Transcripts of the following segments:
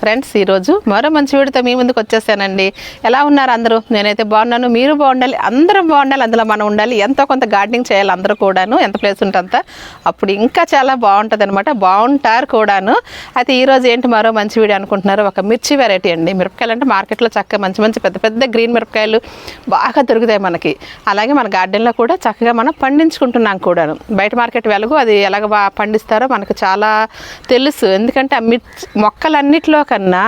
Friends ఈరోజు మరో మంచి వీడితో మీ ముందుకు వచ్చేసానండి. ఎలా ఉన్నారు అందరూ? నేనైతే బాగున్నాను. మీరు బాగుండాలి అందరం బాగుండాలి అందులో మనం ఉండాలి. ఎంతో కొంత గార్డెనింగ్ చేయాలి అందరూ కూడాను ఎంత ప్లేస్ ఉంటుందంత. అప్పుడు ఇంకా చాలా బాగుంటుంది అనమాట బాగుంటారు కూడాను. అయితే ఈరోజు ఏంటి మరో మంచి వీడియో అనుకుంటున్నారు? ఒక మిర్చి వెరైటీ అండి. మిరపకాయలు అంటే మార్కెట్లో చక్కగా మంచి మంచి పెద్ద పెద్ద గ్రీన్ మిరపకాయలు బాగా దొరుకుతాయి మనకి. అలాగే మన గార్డెన్లో కూడా చక్కగా మనం పండించుకుంటున్నాం కూడాను. బయట మార్కెట్ వెలుగు అది ఎలాగ పండిస్తారో మనకు చాలా తెలుసు. ఎందుకంటే ఆ మిర్చి మొక్కలన్నిటిలో కన్నా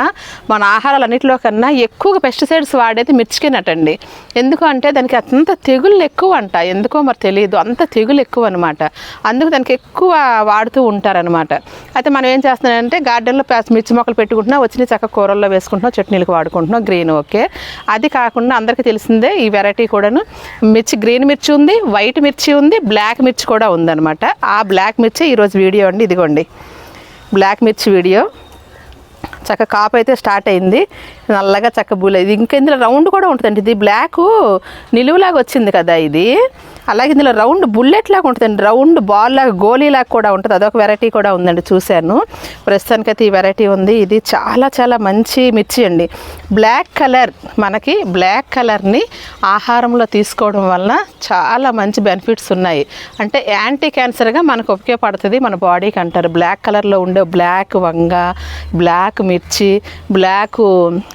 మన ఆహారాలన్నింటిలో కన్నా ఎక్కువగా పెస్టిసైడ్స్ వాడేది మిర్చికినటండి. ఎందుకు అంటే దానికి అంత తెగుళ్ళు ఎక్కువ అంట ఎందుకో మరి తెలియదు అంత తెగులు ఎక్కువ అనమాట అందుకు దానికి ఎక్కువ వాడుతూ ఉంటారనమాట. అయితే మనం ఏం చేస్తున్నామంటే గార్డెన్లో మిర్చి మొక్కలు పెట్టుకుంటున్నా వచ్చిన చక్క కూరల్లో వేసుకుంటున్నాం చట్నీలకు వాడుకుంటున్నాం గ్రీన్ ఓకే. అది కాకుండా అందరికీ తెలిసిందే ఈ వెరైటీ కూడాను. మిర్చి గ్రీన్ మిర్చి ఉంది వైట్ మిర్చి ఉంది బ్లాక్ మిర్చి కూడా ఉందన్నమాట ఆ బ్లాక్ మిర్చి ఈరోజు వీడియో అండి ఇదిగోండి. బ్లాక్ మిర్చి వీడియో. చక్క కాపు అయితే స్టార్ట్ అయింది. నల్లగా చక్క బూల ఇది ఇంకా ఇందులో రౌండ్ కూడా ఉంటుందండి. ఇది బ్లాక్ నిలువులాగా వచ్చింది కదా ఇది. అలాగే ఇందులో రౌండ్ బుల్లెట్ లాగా ఉంటుందండి. రౌండ్ బాల్ లాగా గోలీ లాగా కూడా ఉంటుంది. అదొక వెరైటీ కూడా ఉందండి చూశాను. ప్రస్తుతానికైతే ఈ వెరైటీ ఉంది. ఇది చాలా చాలా మంచి మిర్చి అండి. బ్లాక్ కలర్ మనకి బ్లాక్ కలర్ని ఆహారంలో తీసుకోవడం వలన చాలా మంచి బెనిఫిట్స్ ఉన్నాయి. అంటే యాంటీ క్యాన్సర్గా మనకు ఉపయోగపడుతుంది మన బాడీకి అంటారు. బ్లాక్ కలర్లో ఉండే బ్లాక్ వంగ బ్లాక్ మిర్చి బ్లాక్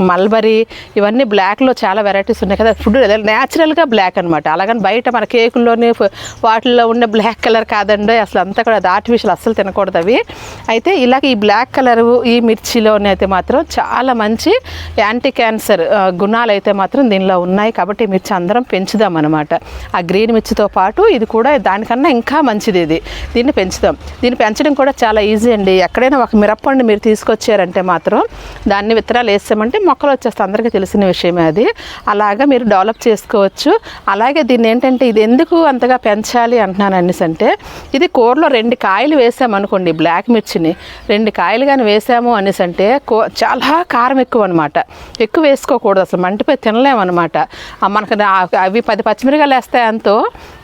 మల్బరీ ఇవన్నీ బ్లాక్లో చాలా వెరైటీస్ ఉన్నాయి కదా. ఫుడ్ న్యాచురల్గా బ్లాక్ అనమాట అలాగని బయట మన కేకులు ఫ- వాటిల్లో ఉండే బ్లాక్ కలర్ కాదండి. అసలు అంతా కూడా అది ఆర్టిఫిషియల్ అస్సలు తినకూడదు అవి. అయితే ఇలాగ ఈ బ్లాక్ కలర్ ఈ మిర్చిలోనే అయితే మాత్రం చాలా మంచి యాంటీ క్యాన్సర్ గుణాలు అయితే మాత్రం దీనిలో ఉన్నాయి. కాబట్టి మిర్చి అందరం పెంచుదాం అనమాట ఆ గ్రీన్ మిర్చితో పాటు ఇది కూడా దానికన్నా ఇంకా మంచిది ఇది. దీన్ని పెంచుదాం. దీన్ని పెంచడం కూడా చాలా ఈజీ అండి. ఎక్కడైనా ఒక మిరప్పండు మీరు తీసుకొచ్చారంటే మాత్రం దాన్ని విత్తనాలు వేసామంటే మొక్కలు వచ్చేస్తే అందరికీ తెలిసిన విషయమే అది. అలాగా మీరు డెవలప్ చేసుకోవచ్చు. అలాగే దీన్ని ఏంటంటే ఇది ఎందుకు అంతగా పెంచాలి అంటున్నాను అనేసి అంటే ఇది కూరలో రెండు కాయలు వేసామనుకోండి బ్లాక్ మిర్చిని రెండు కాయలు కానీ వేసాము అనేసి అంటే కో చాలా కారం ఎక్కువ అనమాట ఎక్కువ వేసుకోకూడదు అసలు మంటిపై తినలేమన్నమాట అనమాట మనకు అవి పది పచ్చిమిరకాయలు వేస్తాయి అంతో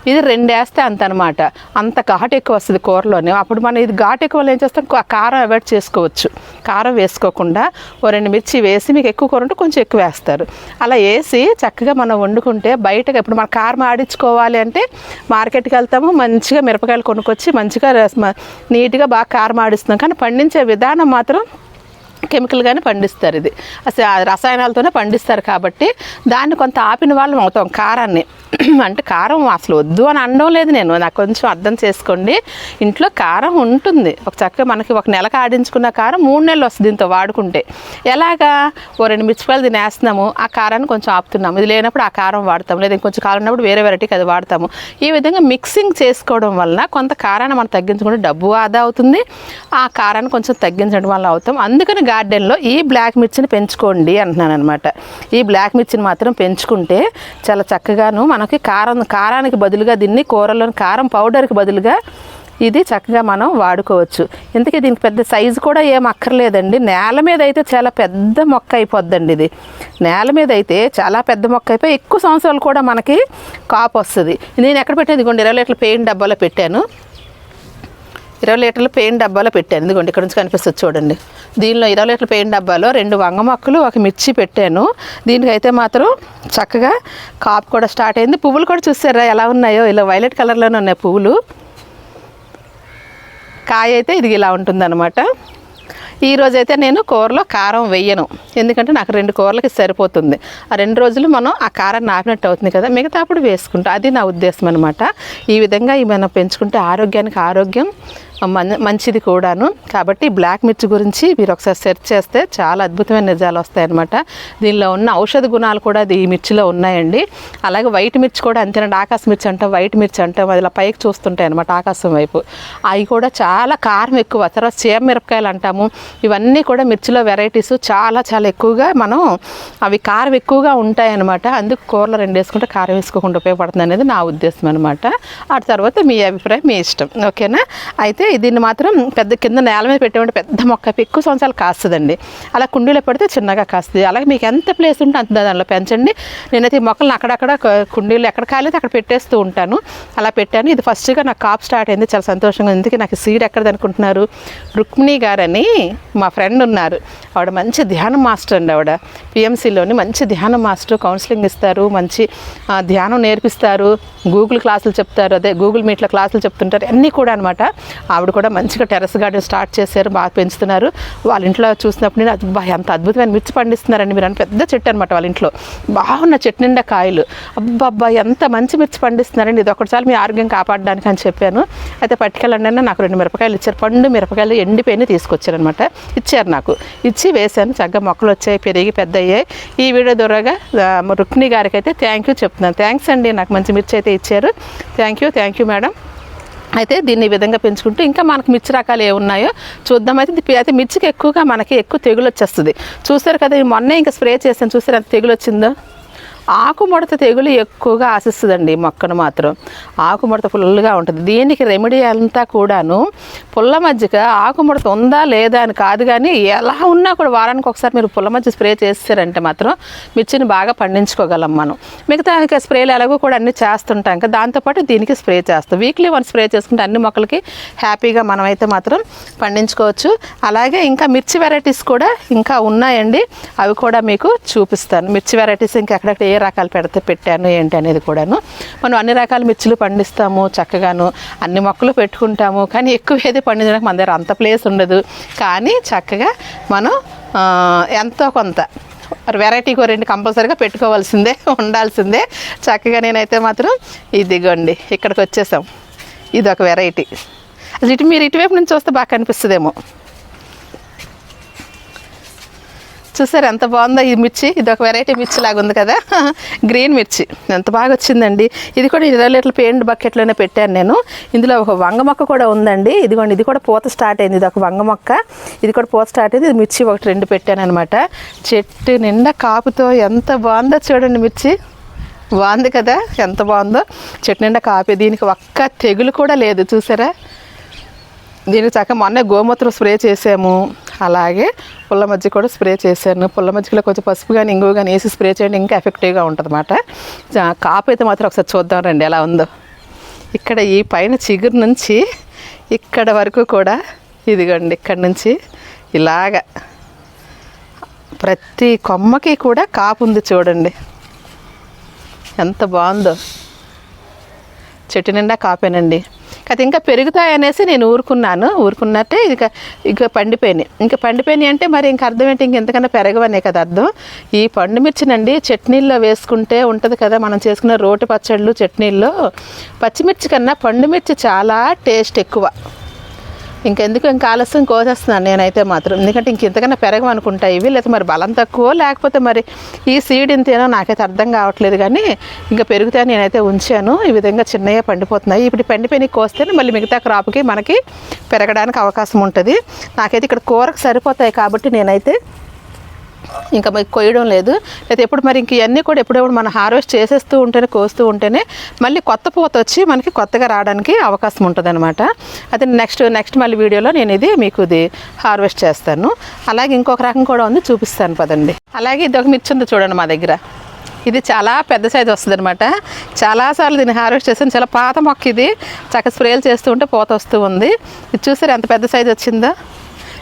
ఇది రెండు వేస్తే అంత అనమాట అంత ఘాటు ఎక్కువ వస్తుంది కూరలోనే. అప్పుడు మనం ఇది ఘాటు ఎక్కువ ఏం చేస్తాం? కారం అవాయిడ్ చేసుకోవచ్చు. కారం వేసుకోకుండా ఓ రెండు మిర్చి వేసి మీకు ఎక్కువ కూర ఉంటే కొంచెం ఎక్కువ వేస్తారు. అలా వేసి చక్కగా మనం వండుకుంటే బయటకు ఇప్పుడు మనం కారం ఆడించుకోవాలి అంటే మార్కెట్కి వెళ్తాము మంచిగా మిరపకాయలు కొనుక్కొచ్చి మంచిగా నీట్గా బాగా కారం ఆడిస్తున్నాం. కానీ పండించే విధానం మాత్రం కెమికల్గానే పండిస్తారు ఇది. అసలు రసాయనాలతోనే పండిస్తారు కాబట్టి దాన్ని కొంత ఆపిన వాళ్ళం అవుతాం కారాన్ని. అంటే కారం అసలు వద్దు అని అనడం లేదు నేను. నాకు కొంచెం అర్థం చేసుకోండి. ఇంట్లో కారం ఉంటుంది. ఒక చక్కగా మనకి ఒక నెలకు ఆడించుకున్న కారం మూడు నెలలు వస్తుంది దీంతో వాడుకుంటే. ఎలాగా? ఓ రెండు మిర్చిపాయలు తినేస్తున్నాము. ఆ కారాన్ని కొంచెం ఆపుతున్నాము. ఇది లేనప్పుడు ఆ కారం వాడతాము. లేదా ఇంకొంచెం కారం ఉన్నప్పుడు వేరే వెరైటీకి అది వాడతాము. ఈ విధంగా మిక్సింగ్ చేసుకోవడం వలన కొంత కారాన్ని మనం తగ్గించుకుంటే డబ్బు ఆదా అవుతుంది. ఆ కారాన్ని కొంచెం తగ్గించడం వల్ల అవుతాం. అందుకని గార్డెన్లో ఈ బ్లాక్ మిర్చిని పెంచుకోండి అంటున్నాను అనమాట ఈ బ్లాక్ మిర్చిని మాత్రం పెంచుకుంటే చాలా చక్కగాను మనకి కారం కారానికి బదులుగా దీన్ని కూరలోని కారం పౌడర్కి బదులుగా ఇది చక్కగా మనం వాడుకోవచ్చు. ఇంతకీ దీనికి పెద్ద సైజు కూడా ఏం అక్కర్లేదండి. నేల మీద అయితే చాలా పెద్ద మొక్క అయిపోద్దండి ఇది. నేల మీద అయితే చాలా పెద్ద మొక్క అయిపోయి ఎక్కువ సంవత్సరాలు కూడా మనకి కాపు వస్తుంది. నేను ఎక్కడ పెట్టాను కొన్ని ఇరవై లీటర్ల పెయిన్ డబ్బాలో పెట్టాను. ఇరవై లీటర్ల పెయిన్ డబ్బాలో పెట్టాను. ఇదిగోండి ఇక్కడ నుంచి కనిపిస్తుంది చూడండి. దీనిలో ఇరవై లీటర్ల పెయిన్ డబ్బాలో రెండు వంగ మొక్కలు ఒక మిర్చి పెట్టాను. దీనికైతే మాత్రం చక్కగా కాపు కూడా స్టార్ట్ అయింది. పువ్వులు కూడా చూసారా ఎలా ఉన్నాయో? ఇలా వైలెట్ కలర్లోనే ఉన్నాయి పువ్వులు. కాయ అయితే ఇది ఇలా ఉంటుందన్నమాట. అనమాట ఈరోజైతే అయితే నేను కూరలో కారం వేయను. ఎందుకంటే నాకు రెండు కూరలకి సరిపోతుంది. ఆ రెండు రోజులు మనం ఆ కారం నాపినట్టు అవుతుంది కదా. మిగతా అప్పుడు వేసుకుంటాం. అది నా ఉద్దేశం అనమాట ఈ విధంగా ఇవి మనం పెంచుకుంటే ఆరోగ్యానికి ఆరోగ్యం మంచిది కూడాను. కాబట్టి బ్లాక్ మిర్చి గురించి మీరు ఒకసారి సెర్చ్ చేస్తే చాలా అద్భుతమైన నిజాలు వస్తాయన్నమాట. దీనిలో ఉన్న ఔషధ గుణాలు కూడా అది ఈ మిర్చిలో ఉన్నాయండి. అలాగే వైట్ మిర్చి కూడా అంతేనండి. ఆకాశ మిర్చి అంటాం వైట్ మిర్చి అంటాం అది ఇలా పైకి చూస్తుంటాయి అనమాట ఆకాశం వైపు. అవి కూడా చాలా కారం ఎక్కువ తర్వాత చీమ మిరపకాయలు అంటాము. ఇవన్నీ కూడా మిర్చిలో వెరైటీస్ చాలా చాలా ఎక్కువగా మనం అవి కారం ఎక్కువగా ఉంటాయి అనమాట అందుకు కూరలు రెండు వేసుకుంటే కారం వేసుకోకుండా ఉపయోగపడుతుంది అనేది నా ఉద్దేశం అనమాట ఆ తర్వాత మీ అభిప్రాయం మీ ఇష్టం. ఓకేనా? అయితే దీన్ని మాత్రం పెద్ద కింద నేల మీద పెట్టేమంటే పెద్ద మొక్క ఎక్కువ సంవత్సరాలు కాస్తుందండి. అలా కుండీలో పెడితే చిన్నగా కాస్తుంది. అలాగే మీకు ఎంత ప్లేస్ ఉంటే అంత దానిలో పెంచండి. నేనైతే ఈ మొక్కలను అక్కడక్కడ కుండీలు ఎక్కడ కాలేదు అక్కడ పెట్టేస్తూ ఉంటాను. అలా పెట్టాను. ఇది ఫస్ట్గా నాకు కాప్ స్టార్ట్ అయింది. చాలా సంతోషంగా ఉంది. ఎందుకు నాకు సీడ్ ఎక్కడది అనుకుంటున్నారు? రుక్మిణి గారని మా ఫ్రెండ్ ఉన్నారు. ఆవిడ మంచి ధ్యానం మాస్టర్ అండి ఆవిడ. పిఎంసీలోని మంచి ధ్యానం మాస్టర్ కౌన్సిలింగ్ ఇస్తారు. మంచి ధ్యానం నేర్పిస్తారు. గూగుల్ క్లాసులు చెప్తారు అదే గూగుల్ మీట్లో క్లాసులు చెప్తుంటారు అన్నీ కూడా అనమాట ఆవిడ కూడా మంచిగా టెరస్ గార్డెన్ స్టార్ట్ చేశారు బాగా పెంచుతున్నారు. వాళ్ళ ఇంట్లో చూసినప్పుడు నేను అబ్బా ఎంత అద్భుతమైన మిర్చి పండిస్తున్నారండి మీరు అని పెద్ద చెట్టు అనమాట వాళ్ళ ఇంట్లో. బాగున్న చెట్టు నిండా కాయలు. అబ్బా ఎంత మంచి మిర్చి పండిస్తున్నారండి. ఇది ఒకటిసారి మీ ఆరోగ్యం కాపాడడానికి అని చెప్పాను. అయితే పట్టుకెళ్ళండి అన్న నాకు రెండు మిరపకాయలు ఇచ్చారు. పండు మిరపకాయలు ఎండిపోయిన తీసుకొచ్చారనమాట ఇచ్చారు నాకు. ఇచ్చి వేశాను. చక్కగా మొక్కలు వచ్చాయి పెరిగి పెద్ద అయ్యాయి ఈ వీడియో ద్వారా రుక్మిణి గారికి అయితే థ్యాంక్ యూ చెప్తున్నాను. థ్యాంక్స్ అండి. నాకు మంచి మిర్చి అయితే ఇచ్చారు. Thank you thank you madam అయితే దీన్ని ఈ విధంగా పెంచుకుంటూ ఇంకా మనకు మిర్చి రకాలు ఏ ఉన్నాయో చూద్దాం. అయితే అయితే మిర్చికి ఎక్కువగా మనకి ఎక్కువ తెగులు వచ్చేస్తుంది. చూసారు కదా మొన్నే ఇంకా స్ప్రే చేసాను చూసారు ఎంత తెగులు వచ్చిందో? ఆకుముడత తెగులు ఎక్కువగా ఆశిస్తుందండి మొక్కను మాత్రం. ఆకుముడత ఫుల్గా ఉంటుంది. దీనికి రెమెడీ అంతా కూడాను పుల్ల మజ్జిగ ఆకుముడత ఉందా లేదా అని కాదు కానీ ఎలా ఉన్నా కూడా వారానికి ఒకసారి మీరు పుల్ల మజ్జిగ స్ప్రే చేస్తారంటే మాత్రం మిర్చిని బాగా పండించుకోగలం మనం. మిగతా ఇంకా స్ప్రేలు ఎలాగో కూడా అన్ని చేస్తుంటాం ఇంకా దాంతోపాటు దీనికి స్ప్రే చేస్తాం. వీక్లీ వన్ స్ప్రే చేసుకుంటే అన్ని మొక్కలకి హ్యాపీగా మనమైతే మాత్రం పండించుకోవచ్చు. అలాగే ఇంకా మిర్చి వెరైటీస్ కూడా ఇంకా ఉన్నాయండి. అవి కూడా మీకు చూపిస్తాను. మిర్చి వెరైటీస్ ఇంకా ఎక్కడెక్కడ ఏ రకాలు పెడితే పెట్టాను ఏంటి అనేది కూడాను. మనం అన్ని రకాల మిర్చిలు పండిస్తాము చక్కగాను. అన్ని మొక్కలు పెట్టుకుంటాము. కానీ ఎక్కువ ఏది పండించడానికి మన దగ్గర అంత ప్లేస్ ఉండదు. కానీ చక్కగా మనం ఎంతో కొంత వెరైటీ రెండు కంపల్సరీగా పెట్టుకోవాల్సిందే ఉండాల్సిందే. చక్కగా నేనైతే మాత్రం ఇదిగోండి ఇక్కడికి వచ్చేసాం. ఇది ఒక వెరైటీ అసలు ఇటు మీరు ఇటువైపు నుంచి చూస్తే బాగా కనిపిస్తుందేమో. చూసారు ఎంత బాగుందో ఈ మిర్చి? ఇది ఒక వెరైటీ మిర్చి లాగా ఉంది కదా? గ్రీన్ మిర్చి. ఎంత బాగా వచ్చిందండి. ఇది కూడా ఇరవై లీటర్ల పెయింట్ బకెట్లోనే పెట్టాను నేను. ఇందులో ఒక వంగ మొక్క కూడా ఉందండి. ఇదిగోండి ఇది కూడా పూత స్టార్ట్ అయింది. ఇది ఒక వంగ మొక్క. ఇది కూడా పూత స్టార్ట్ అయింది. ఇది మిర్చి ఒకటి రెండు పెట్టాను అనమాట చెట్టు నిండా కాపుతో ఎంత బాగుందో చూడండి మిర్చి. బాగుంది కదా? ఎంత బాగుందో? చెట్టు నిండా కాపే. దీనికి ఒక్క తెగులు కూడా లేదు. చూసారా? దీనికి చక్కగా మొన్న గోమూత్రం స్ప్రే చేసాము. అలాగే పుల్ల మజ్జి కూడా స్ప్రే చేశాను. పుల్ల మజ్జిగలో కొంచెం పసుపు కానీ ఇంగువ కానీ వేసి స్ప్రే చేయండి ఇంకా ఎఫెక్టివ్గా ఉంటుంది అన్నమాట కాపు అయితే మాత్రం ఒకసారి చూద్దాం రండి ఎలా ఉందో. ఇక్కడ ఈ పైన చిగురు నుంచి ఇక్కడ వరకు కూడా ఇదిగోండి ఇక్కడ నుంచి ఇలాగ. ప్రతి కొమ్మకి కూడా కాపు ఉంది చూడండి. ఎంత బాగుందో. చెట్టు నిండా కాపేనండి. అది ఇంకా పెరుగుతాయనేసి నేను ఊరుకున్నాను. ఊరుకున్నట్టే ఇక ఇక పండిపోయినాయి. ఇంకా పండిపోయినాయి అంటే మరి ఇంక అర్థం ఏంటి? ఇంక ఎంతకన్నా పెరగవనే కదా అర్థం? ఈ పండు మిర్చినండి చట్నీల్లో వేసుకుంటే ఉంటుంది కదా మనం చేసుకున్న రోటి పచ్చళ్ళు చట్నీల్లో పచ్చిమిర్చి కన్నా పండు మిర్చి చాలా టేస్ట్ ఎక్కువ. ఇంకెందుకు? ఇంకా ఆలస్యం కోసేస్తున్నాను నేనైతే మాత్రం. ఎందుకంటే ఇంక ఇంతకన్నా పెరగమనుకుంటా ఇవి. లేకపోతే మరి బలం తక్కువ లేకపోతే మరి ఈ సీడ్ ఇంతేనో నాకైతే అర్థం కావట్లేదు కానీ ఇంకా పెరుగుతాయి నేనైతే ఉంచాను. ఈ విధంగా చిన్నగా పండిపోతున్నాయి. ఇప్పుడు ఈ పండిపోయి కోస్తేనే మళ్ళీ మిగతా క్రాప్కి మనకి పెరగడానికి అవకాశం ఉంటుంది. నాకైతే ఇక్కడ కూరకు సరిపోతాయి కాబట్టి నేనైతే ఇంకా మరి కొయ్యడం లేదు. అయితే ఎప్పుడు మరి ఇంక ఇవన్నీ కూడా ఎప్పుడెప్పుడు మనం హార్వెస్ట్ చేసేస్తూ ఉంటేనే కోస్తూ ఉంటేనే మళ్ళీ కొత్త పూత వచ్చి మనకి కొత్తగా రావడానికి అవకాశం ఉంటుంది అనమాట అయితే నెక్స్ట్ నెక్స్ట్ మళ్ళీ వీడియోలో నేను ఇది మీకు ఇది హార్వెస్ట్ చేస్తాను. అలాగే ఇంకొక రకం కూడా ఉంది చూపిస్తాను పదండి. అలాగే ఇది ఒక మిర్చి ఉంది చూడండి మా దగ్గర. ఇది చాలా పెద్ద సైజు వస్తుంది అనమాట చాలాసార్లు దీన్ని హార్వెస్ట్ చేసాను చాలా పాత మొక్క ఇది. చక్క స్ప్రేలు చేస్తూ ఉంటే పూత వస్తూ ఉంది. ఇది చూసారు ఎంత పెద్ద సైజు వచ్చిందో?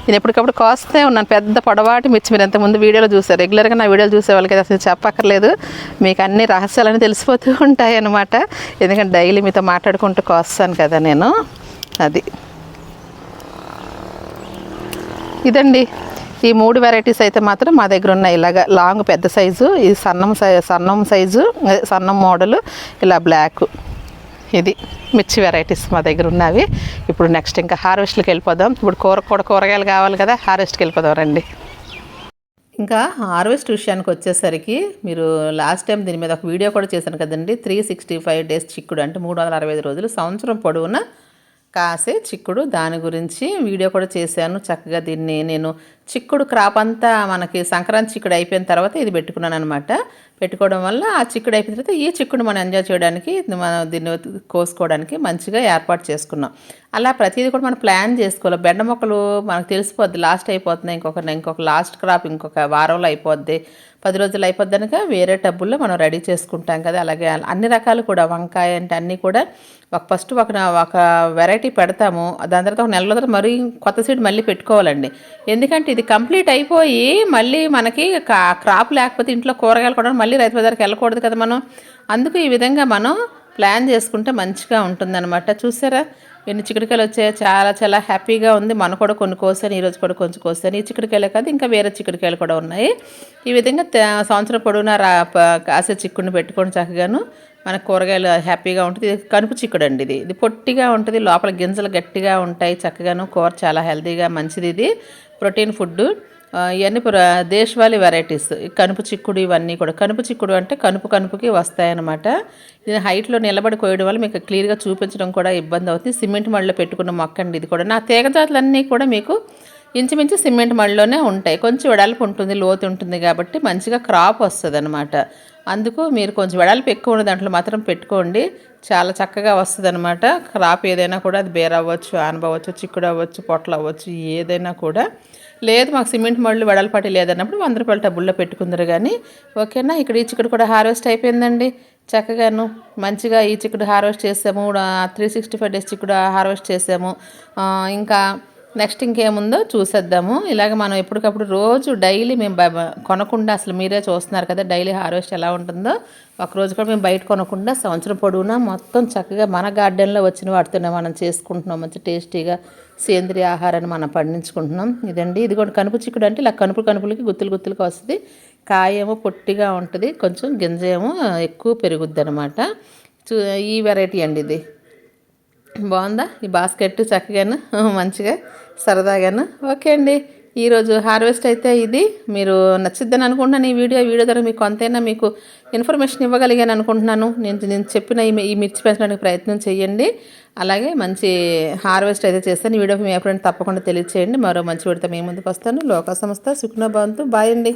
నేను ఎప్పటికప్పుడు కోస్తే ఉన్నాను. పెద్ద పొడవాటి మిర్చి మీరు ఎంతమంది వీడియోలో చూసారు రెగ్యులర్గా నా వీడియోలు చూసే వాళ్ళకి అసలు చెప్పక్కర్లేదు. మీకు అన్ని రహస్యాలన్నీ తెలిసిపోతూ ఉంటాయి అన్నమాట. ఎందుకంటే డైలీ మీతో మాట్లాడుకుంటూ కోస్తాను కదా నేను. అది. ఇదండి. ఈ మూడు వెరైటీస్ అయితే మాత్రం మా దగ్గర ఉన్నాయి. ఇలాగ లాంగ్ పెద్ద సైజు ఈ సన్నం సై సన్నం సైజు సన్నం మోడలు ఇలా బ్లాక్ ఇది మిర్చి వెరైటీస్ మా దగ్గర ఉన్నవి. ఇప్పుడు నెక్స్ట్ ఇంకా హార్వెస్ట్కి వెళ్ళిపోదాం. ఇప్పుడు కూర కూడా కూరగాయలు కావాలి కదా హార్వెస్ట్కి వెళ్ళిపోదాం రండి. ఇంకా హార్వెస్ట్ విషయానికి వచ్చేసరికి మీరు లాస్ట్ టైం దీని మీద ఒక వీడియో కూడా చేశాను కదండి. త్రీ సిక్స్టీ ఫైవ్ డేస్ చిక్కుడు అంటే మూడు వందల అరవై ఐదు రోజులు సంవత్సరం పొడవునా కాసే చిక్కుడు. దాని గురించి వీడియో కూడా చేశాను. చక్కగా దీన్ని నేను చిక్కుడు క్రాప్ అంతా మనకి సంక్రాంతి చిక్కుడు అయిపోయిన తర్వాత ఇది పెట్టుకున్నాను అనమాట పెట్టుకోవడం వల్ల ఆ చిక్కుడు అయిపోయిన తర్వాత ఈ చిక్కుడు మనం ఎంజాయ్ చేయడానికి మనం దీన్ని కోసుకోవడానికి మంచిగా ఏర్పాటు చేసుకున్నాం. అలా ప్రతిదీ కూడా మనం ప్లాన్ చేసుకోవాలి. బెండ మొక్కలు మనకు తెలిసిపోద్ది లాస్ట్ అయిపోతున్నాయి ఇంకొక ఇంకొక లాస్ట్ క్రాప్ ఇంకొక వారంలో అయిపోద్ది. పది రోజులు అయిపోద్దనక వేరే టబ్బుల్లో మనం రెడీ చేసుకుంటాం కదా. అలాగే అన్ని రకాలు కూడా వంకాయ అంటే అన్నీ కూడా ఒక ఫస్ట్ ఒక ఒక వెరైటీ పెడతాము. దాని తర్వాత ఒక నెల రోజులు మరీ కొత్త సీడ్ మళ్ళీ పెట్టుకోవాలండి. ఎందుకంటే ఇది కంప్లీట్ అయిపోయి మళ్ళీ మనకి క్రాప్ లేకపోతే ఇంట్లో కూరగాయలు కూడా మళ్ళీ రైతు బజార్కి వెళ్ళకూడదు కదా మనం. అందుకు ఈ విధంగా మనం ప్లాన్ చేసుకుంటే మంచిగా ఉంటుందన్నమాట. చూసారా? ఎన్ని చిక్కుడుకాయలు వచ్చాయో చాలా చాలా హ్యాపీగా ఉంది. మన కూడా కొన్ని కోసాను ఈరోజు కూడా కొంచెం కోసాను. ఈ చిక్కుడుకాయలే కాదు ఇంకా వేరే చిక్కుడుకాయలు కూడా ఉన్నాయి. ఈ విధంగా సంవత్సరం పొడవునా రా కాసే చిక్కుడిని పెట్టుకొని చక్కగాను. మన కూరగాయలు హ్యాపీగా ఉంటుంది. ఇది కనుపు చిక్కుడు అండి ఇది. ఇది పొట్టిగా ఉంటుంది లోపల గింజలు గట్టిగా ఉంటాయి చక్కగాను. కూర చాలా హెల్తీగా మంచిది ఇది. ప్రోటీన్ ఫుడ్ ఇవన్నీ దేశవాళీ వెరైటీస్. కనుపు చిక్కుడు ఇవన్నీ కూడా. కనుపు చిక్కుడు అంటే కనుపు కనుపుకి వస్తాయన్నమాట. ఇది హైట్లో నిలబడి కోయడం వల్ల మీకు క్లియర్గా చూపించడం కూడా ఇబ్బంది అవుతుంది. సిమెంట్ మళ్ళీ పెట్టుకున్న మొక్క అండి ఇది కూడా. నా తీగ జాతులన్నీ కూడా మీకు ఇంచుమించు సిమెంట్ మడిలోనే ఉంటాయి. కొంచెం వెడల్పు ఉంటుంది లోతు ఉంటుంది కాబట్టి మంచిగా క్రాప్ వస్తుంది అనమాట అందుకు మీరు కొంచెం వెడల్పు ఎక్కువ ఉన్న దాంట్లో మాత్రం పెట్టుకోండి. చాలా చక్కగా వస్తుంది అనమాట క్రాప్ ఏదైనా కూడా అది బేర్ అవ్వచ్చు ఆనబవచ్చు చిక్కుడు అవ్వచ్చు పొట్టలు అవ్వచ్చు ఏదైనా కూడా. లేదు మాకు సిమెంట్ మళ్ళు వెడల్పాటి లేదన్నప్పుడు వంద రూపాయల టబుల్లో పెట్టుకుందరు కానీ ఓకేనా? ఇక్కడ ఈ చిక్కుడు కూడా హార్వెస్ట్ అయిపోయిందండి. చక్కగాను మంచిగా ఈ చిక్కుడు హార్వెస్ట్ చేసాము. త్రీ సిక్స్టీ ఫైవ్ డేస్ చిక్కుడు హార్వెస్ట్ చేసాము. ఇంకా నెక్స్ట్ ఇంకేముందో చూసేద్దాము. ఇలాగ మనం ఎప్పటికప్పుడు రోజు డైలీ మేము కొనకుండా అసలు మీరే చూస్తున్నారు కదా డైలీ హార్వెస్ట్ ఎలా ఉంటుందో. ఒక రోజు కూడా మేము బయట కొనకుండా సంవత్సరం పొడవునా మొత్తం చక్కగా మన గార్డెన్లో వచ్చిన వాటితోనే మనం చేసుకుంటున్నాం. మంచి టేస్టీగా సేంద్రియ ఆహారాన్ని మనం పండించుకుంటున్నాం. ఇదండి. ఇది కూడా కనుపు చిక్కుడు అంటే ఇలా కనుపు కనుపులకి గుత్తులు గుత్తులకి వస్తుంది. కాయేమో పొట్టిగా ఉంటుంది. కొంచెం గింజ ఏమో ఎక్కువ పెరుగుద్ది అనమాట ఈ వెరైటీ అండి ఇది. బాగుందా? ఈ బాస్కెట్ చక్కగాను మంచిగా సరదాగాను. ఓకే అండి. ఈరోజు హార్వెస్ట్ అయితే ఇది. మీరు నచ్చిద్దని అనుకుంటున్నాను ఈ వీడియో. వీడియో ద్వారా మీకు కొంతైనా మీకు ఇన్ఫర్మేషన్ ఇవ్వగలిగాను అనుకుంటున్నాను. నేను నేను చెప్పిన ఈ మిర్చి పెంచడానికి ప్రయత్నం చేయండి. అలాగే మంచి హార్వెస్ట్ అయితే చేస్తాను. ఈ వీడియో మీ ఎప్పుడైనా తప్పకుండా తెలియచేయండి. మరో మంచి వీడితో మీ ముందుకు వస్తాను. లోక సంస్థ సుఖ్నభవంతు బాయ్ అండి.